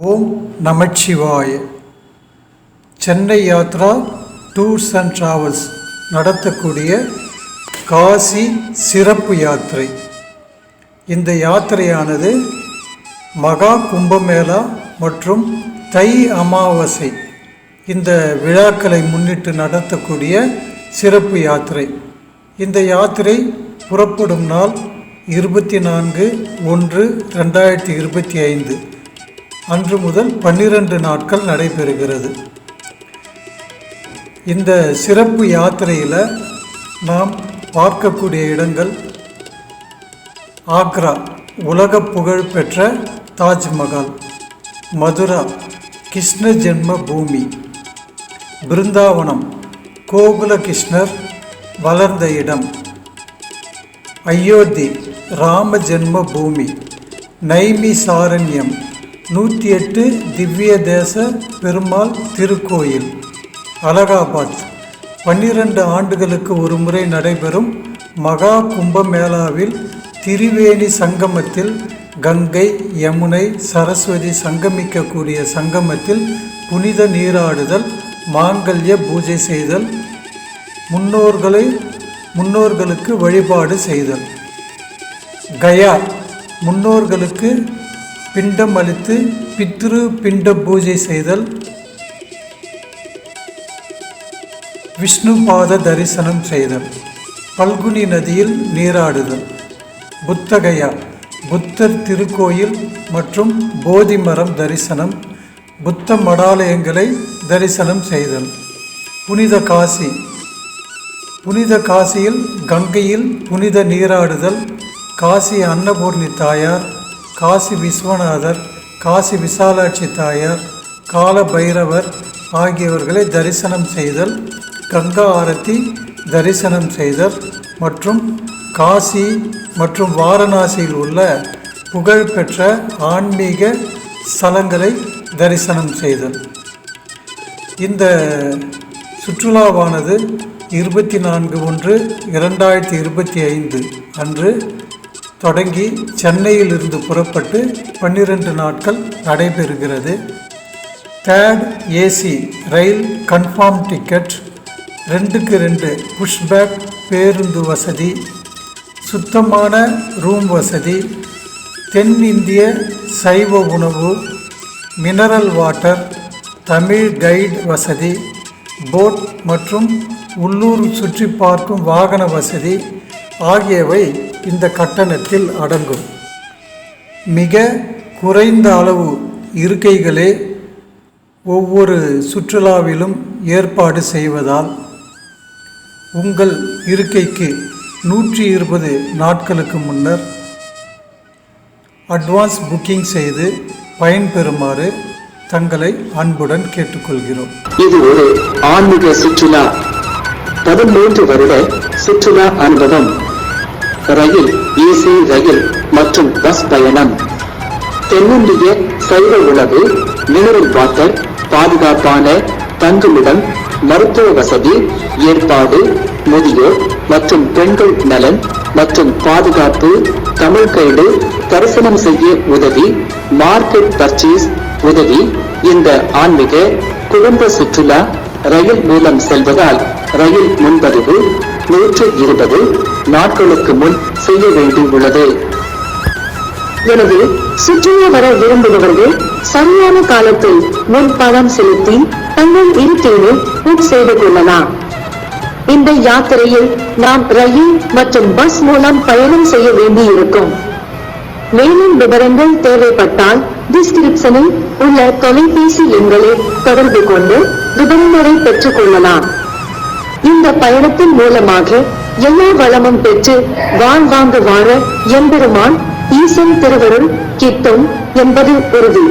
Om Namachivaya. Chennai Yatra tours and travels நடத்தக்கூடிய காசி சிறப்பு யாத்திரை. இந்த யாத்திரையானது மகா கும்பமேளா மற்றும் தை அமாவாசை இந்த விழாக்களை முன்னிட்டு நடத்தக்கூடிய சிறப்பு யாத்திரை. இந்த யாத்திரை புறப்படும் நாள் இருபத்தி நான்கு ஒன்று ரெண்டாயிரத்தி இருபத்தி ஐந்து. அன்று முதல் பன்னிரண்டு நாட்கள் நடைபெறுகிறது. இந்த சிறப்பு யாத்திரையில் நாம் பார்க்கக்கூடிய இடங்கள் ஆக்ரா உலக புகழ் பெற்ற தாஜ்மஹால் மதுரா கிருஷ்ண ஜென்ம பூமி பிருந்தாவனம் கோகுல கிருஷ்ணர் வளர்ந்த இடம் அயோத்தி ராம ஜென்ம பூமி நைமி சாரண்யம் நூற்றி எட்டு திவ்ய தேச பெருமாள் திருக்கோயில் அலகாபாத். பன்னிரண்டு ஆண்டுகளுக்கு ஒரு முறை நடைபெறும் மகா கும்பமேளாவில் திரிவேணி சங்கமத்தில் கங்கை யமுனை சரஸ்வதி சங்கமிக்கக்கூடிய சங்கமத்தில் புனித நீராடுதல் மாங்கல்ய பூஜை செய்தல் முன்னோர்களை முன்னோர்களுக்கு வழிபாடு செய்தல். கயா முன்னோர்களுக்கு பிண்டம் அளித்து பித்ரு பிண்ட பூஜை செய்தல். விஷ்ணு பாத தரிசனம் செய்தல். பல்குனி நதியில் நீராடுதல். புத்தகையா புத்தர் திருக்கோயில் மற்றும் போதி மரம் தரிசனம். புத்த மடாலயங்களை தரிசனம் செய்தல். புனித காசி புனித காசியில் கங்கையில் புனித நீராடுதல். காசி அன்னபூர்ணி தாயார் காசி விஸ்வநாதர் காசி விசாலாட்சி தாயார் கால பைரவர் ஆகியவர்களை தரிசனம் செய்தல் கங்கா ஆரத்தி தரிசனம் செய்தல் மற்றும் காசி மற்றும் வாரணாசியில் உள்ள புகழ்பெற்ற ஆன்மீக ஸ்தலங்களை தரிசனம் செய்தல். இந்த சுற்றுலாவானது இருபத்தி நான்கு ஒன்று இரண்டாயிரத்தி இருபத்தி ஐந்து அன்று தொடங்கி சென்னையிலிருந்து புறப்பட்டு பன்னிரண்டு நாட்கள் நடைபெறுகிறது. தேர்ட் ஏசி ரயில் கன்ஃபார்ம் டிக்கெட் ரெண்டுக்கு ரெண்டு புஷ்பேக் பேருந்து வசதி சுத்தமான ரூம் வசதி தென்னிந்திய சைவ உணவு மினரல் வாட்டர் தமிழ் கைடு வசதி போட் மற்றும் உள்ளூர் சுற்றி பார்க்கும் வாகன வசதி ஆகியவை இந்த கட்டணத்தில் அடங்கும். மிக குறைந்த அளவு இருக்கைகளே ஒவ்வொரு சுற்றுலாவிலும் ஏற்பாடு செய்வதால் உங்கள் இருக்கைக்கு நூற்றி இருபது நாட்களுக்கு முன்னர் அட்வான்ஸ் புக்கிங் செய்து பயன்பெறுமாறு தங்களை அன்புடன் கேட்டுக்கொள்கிறோம். இது ஒரு ஆன்மீக சுற்றுலா. பதிமூன்று வருட சுற்றுலா அனுபவம். ரயில் ஏசி ரயில் மற்றும் பஸ் பயணம். தென்னிந்திய சைவ உணவு மினரல் வாட்டர் பாதுகாப்பான தங்குமிடம் மருத்துவ வசதி ஏற்பாடு முதியோர் மற்றும் பெண்கள் நலன் மற்றும் பாதுகாப்பு தமிழ் கைடு தரிசனம் செய்ய உதவி மார்க்கெட் பர்ச்சேஸ் உதவி இந்த ஆன்மீக குடும்ப சுற்றுலா ரயில் மூலம் செல்வதால் ரயில் முன்பதிவு நூற்று இருபது நாட்களுக்கு முன் செய்ய வேண்டியுள்ளது. எனவே சுற்றுலா வர விரும்புபவர்கள் சரியான காலத்தில் முன்பணம் செலுத்தி தங்கள் இருக்கையை புக் செய்து கொள்ளலாம். இந்த யாத்திரையில் நாம் ரயில் மற்றும் பஸ் மூலம் பயணம் செய்ய வேண்டியிருக்கும். மேலும் விவரங்கள் தேவைப்பட்டால் டிஸ்கிரிப்ஷனில் உள்ள தொலைபேசி எண்களை தொடர்பு கொண்டு விவரங்களை பெற்றுக் கொள்ளலாம். இந்த பயணத்தின் மூலமாக எல்லா வளமும் பெற்று வாழ்வாங்கு வாழ எம்பெருமான் ஈசன் திருவருள் கிட்டும் என்பது உறுதி.